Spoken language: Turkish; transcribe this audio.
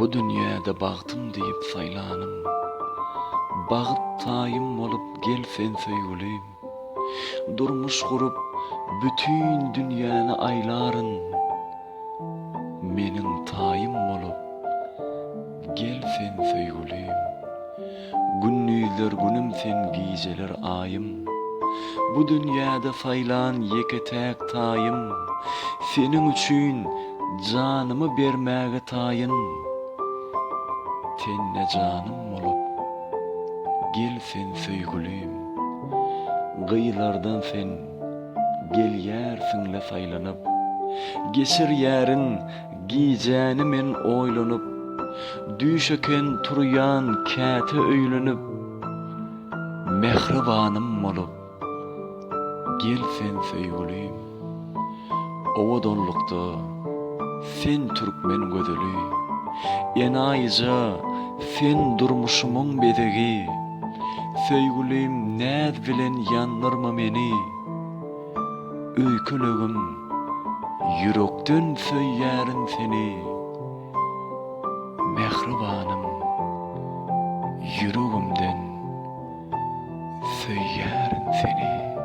Bu dünyada bagtym diýip saýlanym. Bagyt taýym bolup gel sen söýgülim. Durmuş gurup bütün dünýäni aýlaryn. Meniň taýym bolup gel sen söýgülim. Günnüzler günüm sen gijeler aýym. Bu dünýäde saýlan ýeketäk taýym. Seniň üçin janymy bermäge taýyn. Tenne janym bolup gel sen söýgülim. Gyýlardan sen gelýärsiňle saýlanyp, geçir ýärin gijäni men oýlanyp, düşeken turýan käte öýlenip, mehribanym bolup gel sen söýgülim. Owa donlukda sen türkmen gödeli, enaýyja sen durmuşumun bedigi Söygülüm näz bilen yandırma meni. Öykülügüm yürekden söyyärin seni. Mehribanım yüreğimden söyyärin seni.